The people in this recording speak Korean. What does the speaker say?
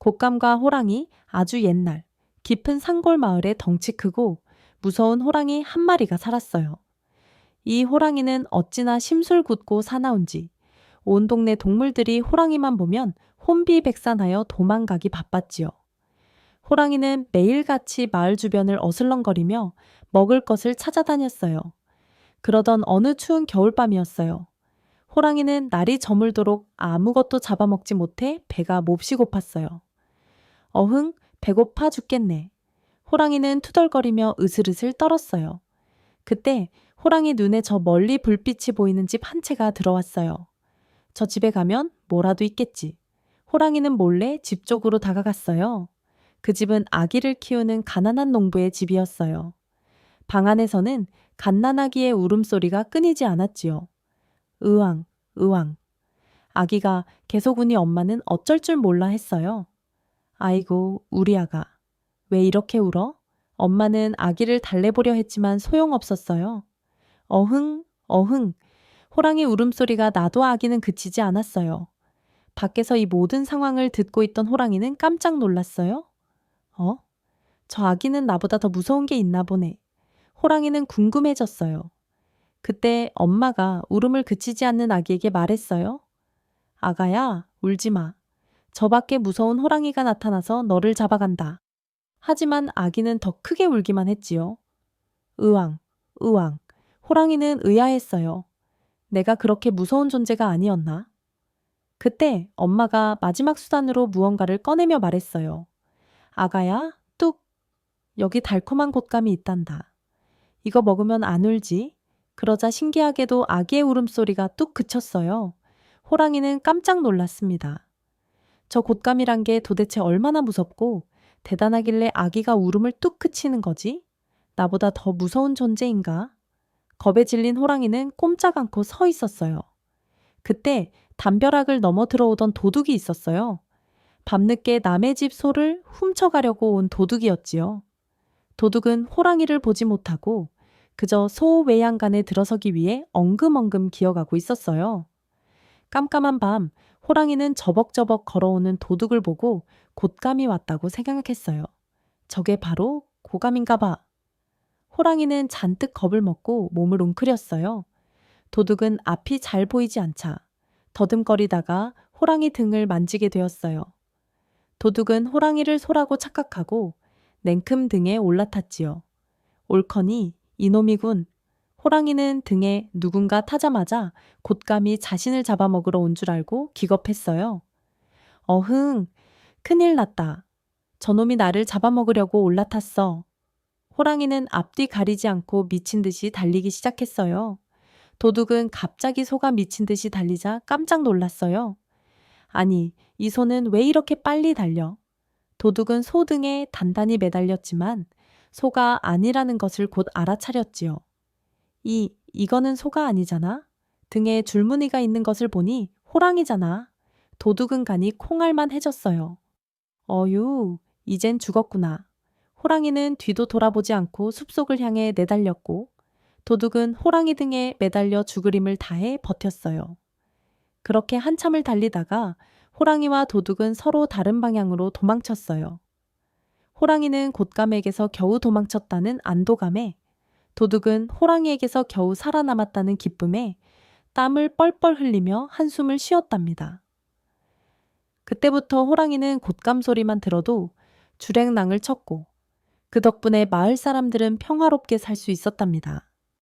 곶감과 호랑이 아주 옛날 깊은 산골 마을에 덩치 크고 무서운 호랑이 한 마리가 살았어요. 이 호랑이는 어찌나 심술궂고 사나운지 온 동네 동물들이 호랑이만 보면 혼비백산하여 도망가기 바빴지요. 호랑이는 매일같이 마을 주변을 어슬렁거리며 먹을 것을 찾아다녔어요. 그러던 어느 추운 겨울밤이었어요. 호랑이는 날이 저물도록 아무것도 잡아먹지 못해 배가 몹시 고팠어요. 어흥, 배고파 죽겠네. 호랑이는 투덜거리며 으슬으슬 떨었어요. 그때 호랑이 눈에 저 멀리 불빛이 보이는 집 한 채가 들어왔어요. 저 집에 가면 뭐라도 있겠지. 호랑이는 몰래 집 쪽으로 다가갔어요. 그 집은 아기를 키우는 가난한 농부의 집이었어요. 방 안에서는 갓난아기의 울음소리가 끊이지 않았지요. 으왕, 으왕. 아기가 계속 우니 엄마는 어쩔 줄 몰라 했어요. 아이고, 우리 아가. 왜 이렇게 울어? 엄마는 아기를 달래보려 했지만 소용없었어요. 어흥, 어흥. 호랑이 울음소리가 나도 아기는 그치지 않았어요. 밖에서 이 모든 상황을 듣고 있던 호랑이는 깜짝 놀랐어요. 어? 저 아기는 나보다 더 무서운 게 있나 보네. 호랑이는 궁금해졌어요. 그때 엄마가 울음을 그치지 않는 아기에게 말했어요. 아가야, 울지 마. 저 밖에 무서운 호랑이가 나타나서 너를 잡아간다. 하지만 아기는 더 크게 울기만 했지요. 의왕, 의왕. 호랑이는 의아했어요. 내가 그렇게 무서운 존재가 아니었나? 그때 엄마가 마지막 수단으로 무언가를 꺼내며 말했어요. 아가야, 뚝. 여기 달콤한 곶감이 있단다. 이거 먹으면 안 울지? 그러자 신기하게도 아기의 울음소리가 뚝 그쳤어요. 호랑이는 깜짝 놀랐습니다. 저 곶감이란 게 도대체 얼마나 무섭고 대단하길래 아기가 울음을 뚝 그치는 거지? 나보다 더 무서운 존재인가? 겁에 질린 호랑이는 꼼짝 않고 서 있었어요. 그때 담벼락을 넘어 들어오던 도둑이 있었어요. 밤늦게 남의 집 소를 훔쳐가려고 온 도둑이었지요. 도둑은 호랑이를 보지 못하고 그저 소 외양간에 들어서기 위해 엉금엉금 기어가고 있었어요. 깜깜한 밤 호랑이는 저벅저벅 걸어오는 도둑을 보고 곶감이 왔다고 생각했어요. 저게 바로 고감인가 봐. 호랑이는 잔뜩 겁을 먹고 몸을 웅크렸어요. 도둑은 앞이 잘 보이지 않자 더듬거리다가 호랑이 등을 만지게 되었어요. 도둑은 호랑이를 소라고 착각하고 냉큼 등에 올라탔지요. 옳거니 이놈이군. 호랑이는 등에 누군가 타자마자 곶감이 자신을 잡아먹으러 온 줄 알고 기겁했어요. 어흥, 큰일 났다. 저놈이 나를 잡아먹으려고 올라탔어. 호랑이는 앞뒤 가리지 않고 미친 듯이 달리기 시작했어요. 도둑은 갑자기 소가 미친 듯이 달리자 깜짝 놀랐어요. 아니, 이 소는 왜 이렇게 빨리 달려? 도둑은 소 등에 단단히 매달렸지만 소가 아니라는 것을 곧 알아차렸지요. 이, 이거는 소가 아니잖아? 등에 줄무늬가 있는 것을 보니 호랑이잖아. 도둑은 가니 콩알만 해졌어요. 어유, 이젠 죽었구나. 호랑이는 뒤도 돌아보지 않고 숲속을 향해 내달렸고 도둑은 호랑이 등에 매달려 죽을 힘을 다해 버텼어요. 그렇게 한참을 달리다가 호랑이와 도둑은 서로 다른 방향으로 도망쳤어요. 호랑이는 곶감에게서 겨우 도망쳤다는 안도감에 도둑은 호랑이에게서 겨우 살아남았다는 기쁨에 땀을 뻘뻘 흘리며 한숨을 쉬었답니다. 그때부터 호랑이는 곶감 소리만 들어도 주랭낭을 쳤고 그 덕분에 마을 사람들은 평화롭게 살 수 있었답니다.